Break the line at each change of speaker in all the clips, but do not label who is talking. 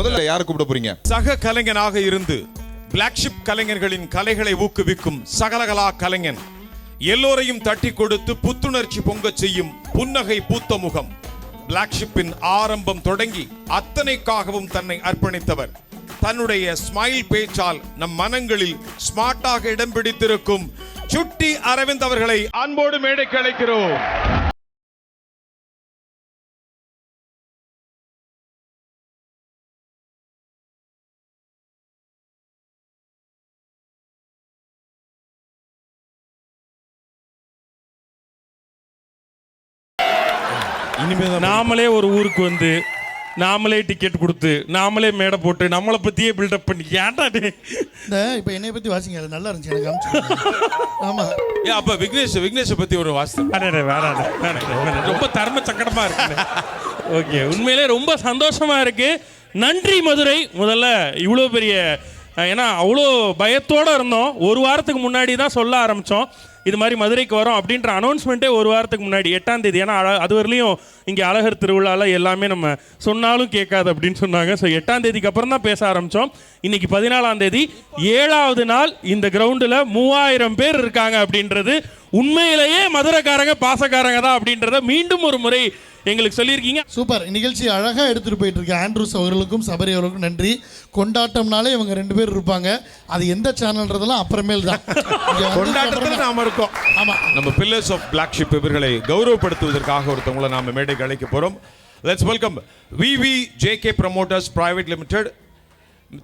முதல்ல யாரை கூப்பிட போறீங்க?
சக கலைஞனாக இருந்து பிளாக்ஷிப் கலைஞர்களின் கலைகளை ஊக்குவிக்கும் சகலகலா கலைஞன். எல்லோரையும் தட்டி கொடுத்து புத்துணர்ச்சி பொங்க செய்யும் புன்னகை பூத்த முகம். பிளாக்ஷிப்பின் ஆரம்பம் தொடங்கி அத்தனைக்காகவும் தன்னை அர்ப்பணித்தவர். தன்னுடைய ஸ்மைல் பேச்சால் நம் மனங்களில் ஸ்மார்ட்டாக இடம் பிடித்திருக்கும் சுட்டி அரவிந்த் அவர்களை அன்போடு மேடைக்கு அழைக்கிறோம். இனிமேதான்
நாமளே ஒரு ஊருக்கு வந்து நாமளே டிக்கெட் கொடுத்து நாமளே மேடை போட்டு நம்மளை பத்தியே பில்டப் பண்ணி ஏன்டா?
இந்த இப்போ என்னைய பத்தி வாசிங்க அது நல்லா இருந்துச்சு எனக்கு அனுப்பிச்சு ஆமா.
ஏன் அப்ப விக்னேஷ் விக்னேஷை பத்தி ஒரு
வேணாடே, வேணாடே. ரொம்ப தர்ம சங்கடமா இருக்கு ஓகே உண்மையிலே ரொம்ப சந்தோஷமா இருக்கு. நன்றி மதுரை. முதல்ல இவ்வளோ பெரிய ஏன்னா அவ்வளோ பயத்தோட இருந்தோம். ஒரு வாரத்துக்கு முன்னாடி தான் சொல்ல ஆரம்பித்தோம் இது மாதிரி மதுரைக்கு வரோம் அப்படின்ற அனௌன்ஸ்மெண்ட்டே ஒரு வாரத்துக்கு முன்னாடி எட்டாம் தேதி. ஏன்னா அது வரலையும் இங்கே அழகர் திருவிழால எல்லாமே நம்ம சொன்னாலும் கேட்காது அப்படின்னு சொன்னாங்க. ஸோ எட்டாம் தேதிக்கு அப்புறம் தான் பேச ஆரம்பித்தோம் இன்னைக்கு பதினாலாம் தேதி. ஏழாவது நாள் இந்த கிரவுண்டில் மூவாயிரம் பேர் இருக்காங்க அப்படின்றது உண்மையிலேயே மதுரைக்காரங்க பாசக்காரங்க தான் அப்படின்றத மீண்டும் ஒரு முறை எங்களுக்கு சொல்லியிருக்கீங்க.
சூப்பர். நிகழ்ச்சி அழகா எடுத்துட்டு போயிட்டு இருக்க ஆண்ட்ரூஸ் அவர்களுக்கும் சபரி அவர்களுக்கும் நன்றி. கொண்டாட்டம்னாலே இவங்க ரெண்டு பேர் இருப்பாங்க. அது எந்த சேனல்ன்றதெல்லாம் அப்புறமேல் தான்.
கொண்டாட்டத்தில் நாம இருக்கோம்.
ஆமா.
நம்ம பில்லர்ஸ் ஆஃப் பிளாக் ஷிப் இவர்களை கௌரவப்படுத்துவதற்காக ஒருத்தவங்களை நாம மேடைக்கு அழைக்க போறோம். Let's welcome VV JK promoters private limited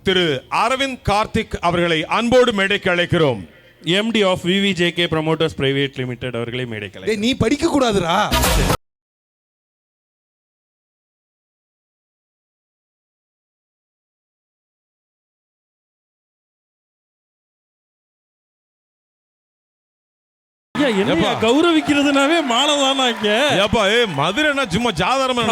Thiru Aravind Karthik அவர்களை அன்போடு மேடைக்கு அழைக்கிறோம்.
MD of VVJK promoters private limited அவர்களை மேடைக்கலை
டேய் நீ படிக்க கூடாதுடா
ஐயா என்ன
ஏப்பா.
கௌரவிக்கிறதுனாவே மாலை தானா இங்க
ஏப்பா ஏ மதுரைனா சும்மா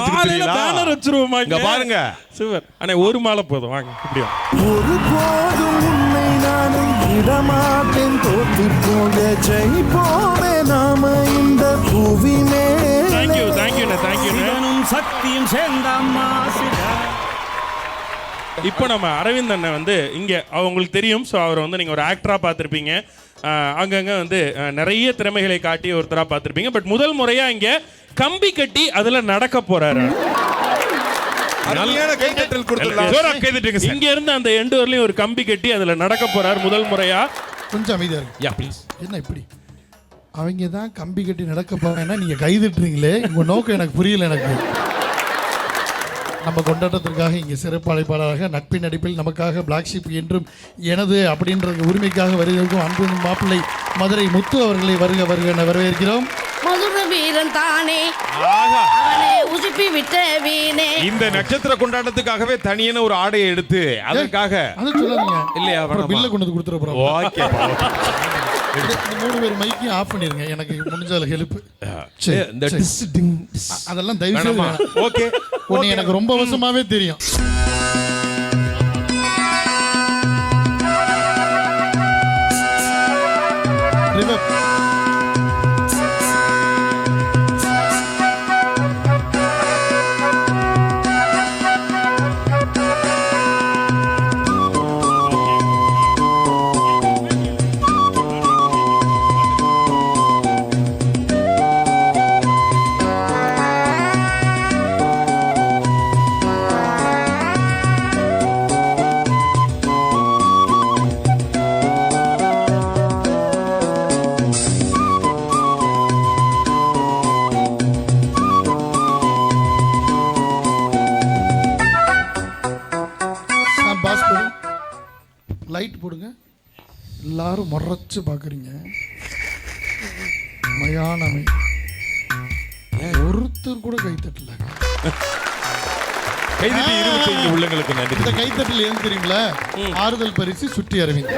காலையில பேனர் வச்சிருவோமா
இங்க பாருங்க.
சூப்பர். அண்ணே ஒரு மாலை போதும். வாங்க இப்படியா
ஒருபோதும் உன்னை நானும் விடமாட்டேன் தோற்று போக ஜெயிப்போமே நாம இந்த புவி
தேங்க்யூ தேங்க்யூண்ணே தேங்க்யூண்ணே
சிவனும் சக்தியும் சேர்ந்தாம்மா
இப்போ நம்ம அரவிந்த் அண்ணன் வந்து இங்கே அவங்களுக்கு தெரியும். ஸோ அவரை வந்து நீங்கள் ஒரு ஆக்டராக பார்த்துருப்பீங்க. அங்கங்கே வந்து நிறைய திறமைகளை காட்டி ஒருத்தராக பார்த்துருப்பீங்க. பட் முதல் முறையாக இங்கே கம்பி கட்டி அதில் நடக்க
சார்
இங்க இருந்து அந்த எண்டு வரலையும் ஒரு கம்பி கட்டி அதில் நடக்க போறாரு முதல் முறையா.
கொஞ்சம் அமைதியா இருக்கு
யா ப்ளீஸ்
என்ன இப்படி? அவங்க தான் கம்பி கட்டி நடக்க போறாங்கன்னா நீங்க கைதிட்டுறீங்களே உங்க நோக்கம் எனக்கு புரியல எனக்கு. நம்ம கொண்டாட்டத்திற்காக இங்கே சிறப்பு அழைப்பாளராக நட்பின் நடிப்பில் நமக்காக பிளாக் ஷிப் என்றும் எனது அப்படின்ற உரிமைக்காக வருகிறதுக்கும் அன்பு மாப்பிள்ளை மதுரை முத்து அவர்களை வருக வருக என வரவேற்கிறோம்.
மதுர வீரன் தானே
ஆஹா.
அவனை உசுப்பி விட்ட வீணே.
இந்த நட்சத்திர கொண்டாட்டத்துக்காகவே தனியான ஒரு ஆடையை எடுத்து அதற்காக
அதை சொல்லாதீங்க.
இல்லையா?
பில்லை கொண்டு வந்து கொடுத்துட போறோம்.
ஓகே
மூணு பேர் மைக்கையும் ஆஃப் பண்ணிருங்க. எனக்கு முடிஞ்சால ஹெல்ப். அதெல்லாம் தயவு செய்து.
ஓகே
உன்னை எனக்கு ரொம்ப வருஷமாவே தெரியும். ரிவர் எல்லாரும் முறைச்சு பார்க்குறீங்க. மயானமை. ஒருத்தர் கூட கை தட்டல.
கைதிட்டு இருபத்தி ஐந்து உள்ளங்களுக்கு நன்றி
இந்த கைத்தட்டல் ஏன் தெரியுங்களா? ஆறுதல் பரிசு சுற்றி அரவிந்த்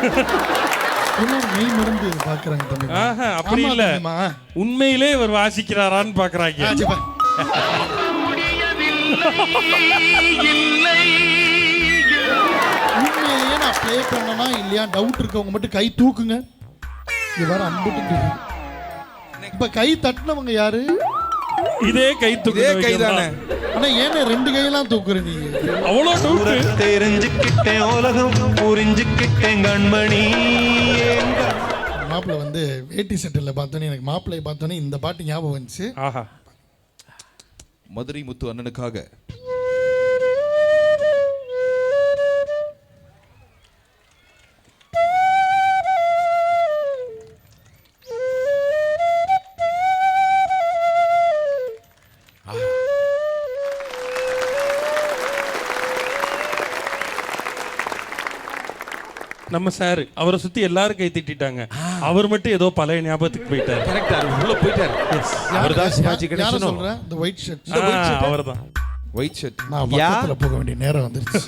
எல்லாரும் மெய் மருந்து பார்க்குறாங்க தம்பி
ஆஹா, அப்படி இல்ல. உண்மையிலே இவர் வாசிக்கிறாரான்னு பாக்குறாங்க.
உண்மையிலேயே நான் ப்ளே பண்ணனா இல்லையா? டவுட் இருக்கவங்க மட்டும் கை தூக்குங்க. இது வேற அம்புட்டு தூக்கு இப்ப கை தட்டினவங்க யாரு?
இதே கை தூக்கு
இதே கைதானே
ஆனா ஏன்னா ரெண்டு கையெல்லாம் தூக்குற நீங்க
அவ்வளோ டவுட்டு
தெரிஞ்சுக்கிட்டேன் உலகம் புரிஞ்சுக்கிட்டேன் கண்மணி.
மாப்பிள்ளை வந்து வேட்டி செட்டில் பார்த்தோன்னே எனக்கு மாப்பிள்ளையை பார்த்தோன்னே இந்த பாட்டு ஞாபகம் வந்துச்சு.
ஆஹா.
மதுரை முத்து அண்ணனுக்காக
நம்ம சார் அவரை சுத்தி எல்லாரும் கை திட்டிட்டாங்க. அவர் மட்டும் ஏதோ பழைய ஞாபகத்துக்கு போயிட்டாரு.
கரெக்டா உள்ள போயிட்டாரு. சிவாஜி கணேசனும்
சொல்றேன் இந்த ஒயிட் ஷர்ட்
அவர் தான்
ஒயிட் ஷர்ட்
நான் பக்கத்துல போக வேண்டிய நேரம் வந்துருச்சு.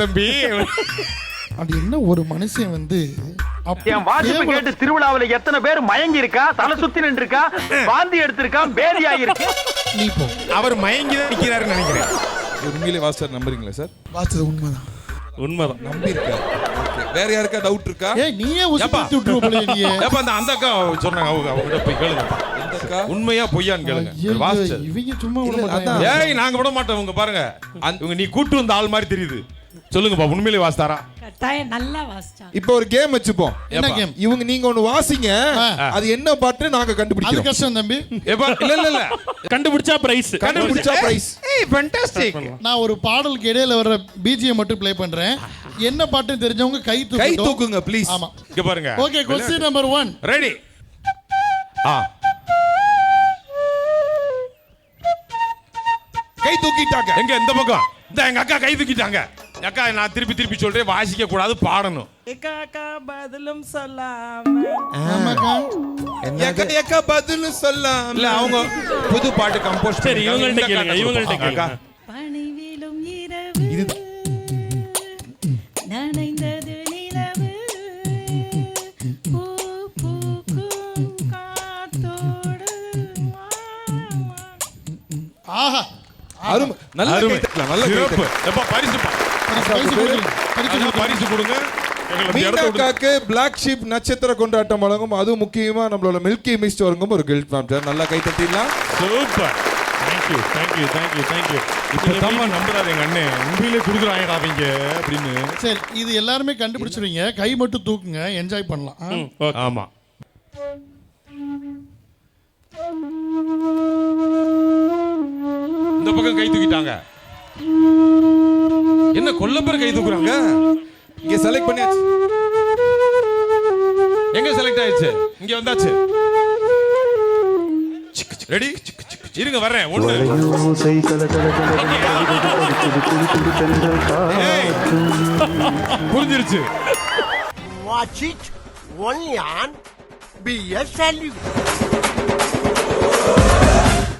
தம்பி?
அது என்ன ஒரு மனுஷன் வந்து
என் வாசிப்பு கேட்டு திருவிழாவுல எத்தனை பேர் மயங்கி இருக்கா தலை சுத்தி நின்று இருக்கா வாந்தி எடுத்திருக்கான் பேதி ஆகிருக்கு
நீ போ.
அவர் மயங்கி தான் நிக்கிறாருன்னு நினைக்கிறேன்.
உண்மையிலே வாஸ்டர் நம்புறீங்களா சார்?
வாச்சது உண்மைதான்.
உண்மைதான்.
நம்பி இருக்காரு Okay. வேற யாருக்கா டவுட் இருக்கா?
ஏய் நீயே உசுப்பி
ஏப்பா.
விட்டுருவ போல நீயே
ஏப்பா அந்த அந்த அக்கா சொன்னாங்க. அவங்க அவங்க போய் கேளுங்க? உண்மையா பொய்யான்னு கேளுங்க. வாஸ்டர்
இவங்க சும்மா விட மாட்டாங்க.
ஏய் நாங்க விட மாட்டோம். உங்க பாருங்க. அந்த- இவங்க நீ கூட்டு வந்த ஆள் மாதிரி தெரியுது. சொல்லுங்கப்பா உண்மையிலே வாஸ்தாரா
கட்டாயம் நல்லா வாசிச்சான்
இப்போ ஒரு கேம் வச்சுப்போம்.
என்ன. கேம்
இவங்க நீங்க ஒண்ணு வாசிங்க. அது என்ன பாட்டு நாங்க
அது
கண்டுபிடிக்கிறோம்
கஷ்டம் தம்பி.
ஏப்பா இல்ல இல்ல இல்ல.
கண்டுபிடிச்சா பிரைஸ்
கண்டுபிடிச்சா பிரைஸ்
ஏய் ஃபேண்டாஸ்டிக்
நான் ஒரு பாடலுக்கு இடையில வர்ற பிஜிஎம் மட்டும் ப்ளே பண்றேன். என்ன பாட்டுன்னு தெரிஞ்சவங்க கை
கை
தூக்கட்டும்.
தூக்குங்க ப்ளீஸ்
ஆமா.
இங்க பாருங்க.
Okay question number one
ready ஆ.
கை தூக்கிட்டாங்க.
எங்க இந்த பக்கம்? இந்த எங்க அக்கா கை தூக்கிட்டாங்க. அக்கா நான் திருப்பி திருப்பி சொல்றேன் வாசிக்க கூடாது பாடணும்.
பதிலும் சொல்லாம?
ஆமாக்கா.
ஏக்கா ஏக்கா பதில் சொல்லலாம்
இல்ல அவங்க புது பாட்டு கம்போஸ்
சரி இவங்கள்ட்ட கேளுங்க இவங்கள்ட்ட கேளுங்க.
பணிவிலும் இரவு
இது
நனைந்தது நிலவு பூ பூக்கும் காத்தோடு
ஆஹா.
அருமை. நல்ல
அருமை.
நல்ல
சிறப்பு. எப்பா பரிசு பா-
பரிசு கொடுங்க. பரிசு
அதான்
கொடுங்க.
பரிசு கொடுங்க. எங்களை இந்த
மீனா
இடத்த விட்டு-
அக்காக்கு பிளாக் ஷீப் நட்சத்திர கொண்டாட்டம் வழங்கும். அது முக்கியமா நம்மளோட மில்கி மிஸ்ட் வழங்கும் ஒரு கில்ட் மேம் நல்லா கை தட்டிடலாம்.
Super thank you thank you thank you thank you
இப்ப தாம்மா நம்புறாரு எங்க அண்ணன் உண்மையிலே குடுக்குறாங்கடா அவங்க அப்படின்னு.
சரி இது எல்லாருமே கண்டுபிடிச்சிருவீங்க. கை மட்டும் தூக்குங்க என்ஜாய் பண்ணலாம். ஆ?
ஓகே
ஆமா. இந்த பக்கம் கை தூக்கிட்டாங்க. என்ன கொல்ல பேர் கை தூக்குறாங்க?
இங்க செலக்ட் பண்ணியாச்சு.
எங்க செலக்ட் ஆயிடுச்சு? இங்க வந்தாச்சு. ரெடி இருங்க வர்றேன். ஒண்ணு. புரிஞ்சிருச்சு.
Watch it. Only on BS Salute.